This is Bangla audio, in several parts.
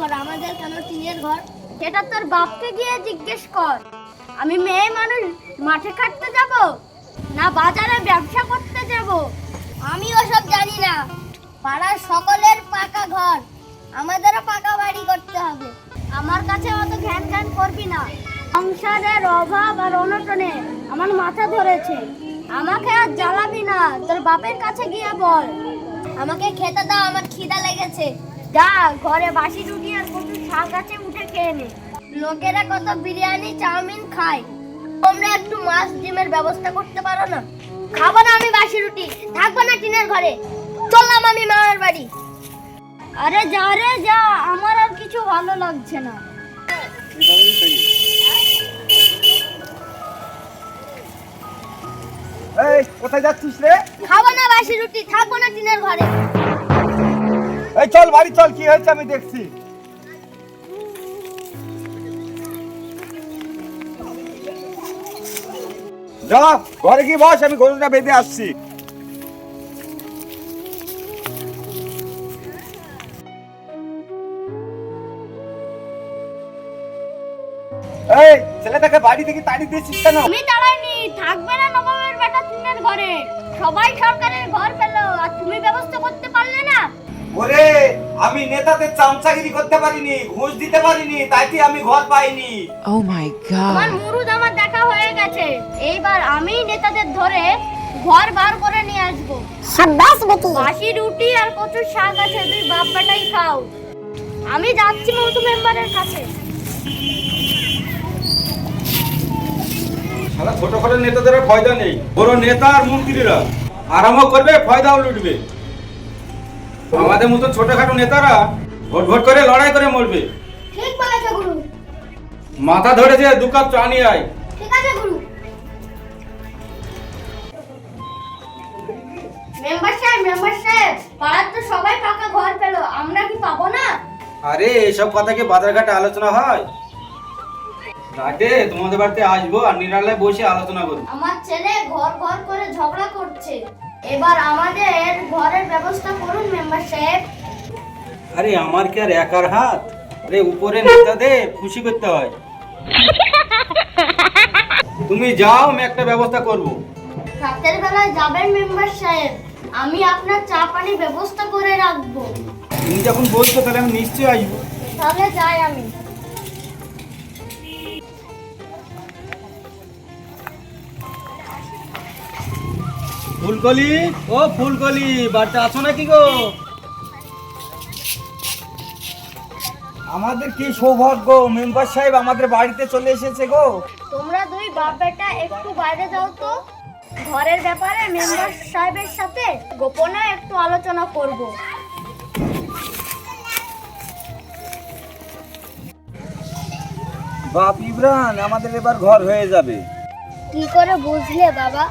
আমাদের কেন টিনের ঘর? সেটা তোর বাপকে গিয়ে জিজ্ঞেস কর। আমি মেয়ে মানুষ, মাঠে খাটতে যাব না বাজারে ব্যবসা করতে যাব? আমি ওসব জানি না। পাড়ার সকলের পাকা ঘর। আমাদেরও পাকা বাড়ি করতে হবে। আমার কাছে অত ঘ্যান ঘ্যান করবি না। সংসারের অভাব আর অনটনে আমার মাথা ধরেছে। আমাকে আর জ্বালাবি না। তোর বাপের কাছে গিয়ে বল। আমাকে খেতে দাও, আমার খিদা লেগেছে। যা ঘরে বাসি রুটি আর কচু শাক আছে উঠে খেয়ে নে। লোকেরা কত বিরিয়ানি চাউমিন খায়। তোমরা একটু মাছ ডিমের ব্যবস্থা করতে পারো না? খাব না আমি বাসি রুটি থাকব না টিনের ঘরে। চললাম আমি মামার বাড়ি। আরে যা রে যা আমার আর কিছু ভালো লাগছে না। এই কোথায় যাচ্ছিস রে? খাব না বাসি রুটি থাকব না টিনের ঘরে। এই চল, বাড়ি চল, কি হয়েছে আমি দেখছি। যা, ঘরে কি বস, আমি গরুটা বেঁধে আসছি। এই, ছেলেটাকে বাড়ি থেকে তাড়ি দিয়েছিস কেন? আমি দাঁড়াইনি, থাকবে না বেটা ঘরে। সবাই সরকারের ঘর আর তুমি ওরে আমি নেতাদের চামচাগিরি করতে পারিনি ঘুষ দিতে পারিনি তাই কি আমি ঘর পাইনি। Oh my আমার মুরুদ আমার দেখা হয়ে গেছে। এইবার আমি নেতাদের ধরে ঘর বার করে নিয়ে আসব। সাব্বাস বেটি। বাসি রুটি আর কচুর শাক আছে তুই বাপ বেটাই খাও। আমি যাচ্ছি মৌতু মেম্বারের কাছে। সারা ছোটখাটো নেতাদের ফয়দা নেই বড় নেতা আর মন্ত্রীরা আরামও করবে ফয়দাও লুটবে। আমাদের মতো ছোটখাটো নেতারা ভোট ভোট করে লড়াই করে মরবে। ঠিক বলেছে গুরু। মাথা ধরেছে দু কাপ চা নিয়ে আয়। ঠিক আছে গুরু। মেম্বার সাহেব মেম্বার সাহেব পাড়ার তো সবাই পাকা ঘর পেল আমরা কি পাবো না? আরে এসব কথা কি বাজারঘাটে আলোচনা হয়? রাতে তোমাদের বাড়িতে আসব আর নিরালায় বসে আলোচনা করব। আমার ছেলে ঘর ঘর করে ঝগড়া করছে। এবার আমাদের ঘরের ব্যবস্থা আরে আমার কি আর একার হাত? আরে উপরে নেতাদের খুশি করতে হয়। তুমি যাও আমি একটা ব্যবস্থা করব। রাতের বেলায় যাবেন মেম্বার সাহেব। আমি আপনার চা পানি ব্যবস্থা করে রাখব। তুমি যখন বলছো তাহলে আমি নিশ্চয়ই আসব। তাহলে যাই আমি। ফুলকলি? ও ফুলকলি বাড়িতে আছো নাকি গো? আমাদের কি সৌভাগ্য? মেম্বার সাহেব আমাদের বাড়িতে চলে এসেছে গো। তোমরা দুই বাপ বেটা একটু বাইরে যাও তো। ঘরের ব্যাপারে মেম্বার সাহেবের সাথে গোপনে একটু আলোচনা করব। বাপ ইব্রান আমাদের এবার ঘর হয়ে যাবে। কি করে বুঝলে বাবা?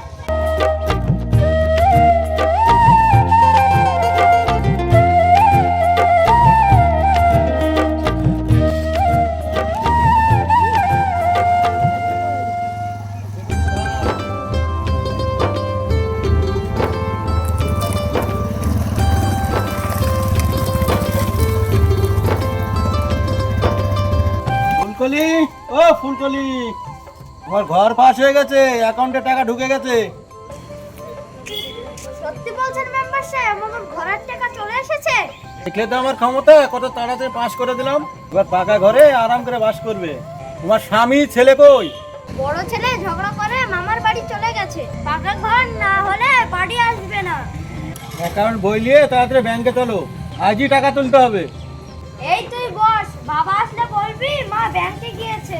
ঘর পাস হয়ে গেছে অ্যাকাউন্টে টাকা ঢুকে গেছে। সত্যি বলছেন মেম্বার সাহেব আমার ঘরের টাকা চলে এসেছে? দেখলে তো আমার ক্ষমতা কত তাড়াতাড়ি পাস করে দিলাম। এবার পাকা ঘরে আরাম করে বাস করবে। তোমার স্বামী ছেলে কই? বড় ছেলে ঝগড়া করে মামার বাড়ি চলে গেছে। পাকা ঘর না হলে বাড়ি আসবে না। অ্যাকাউন্ট বই নিয়ে তাড়াতাড়ি ব্যাংকে চলো। আজই টাকা তুলতে হবে। এই তুই বস বাবা আসলে বলবি মা ব্যাংকে গিয়েছে।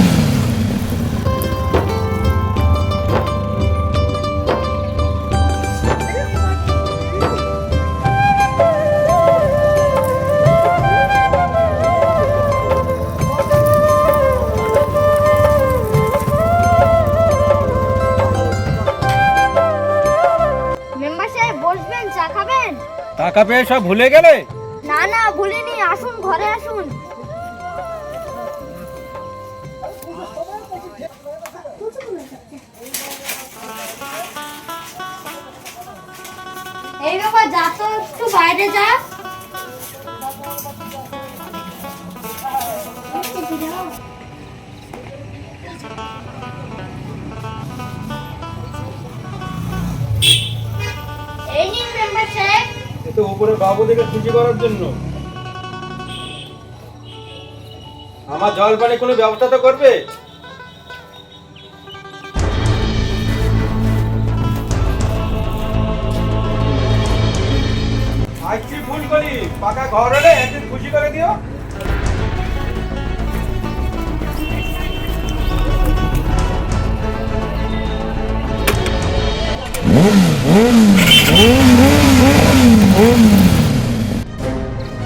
টাকা পেয়ে সব ভুলে গেলে? না না, ভুলিনি, আসুন, ঘরে আসুন। এই বাবা, যা তো, একটু বাইরে যা। এই তো উপরে বাবু দেখে খুশি করার জন্য। আমার জল পানি কোনো ব্যবস্থা তো করবে? আজকে ভুল করি, পাকা ঘর হলে একদিন খুশি করে দিও।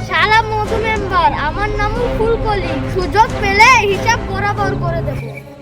শালা মধু মেম্বার আমার নাম ফুলকলি। সুযোগ পেলে হিসাব বরাবর করে দেবো।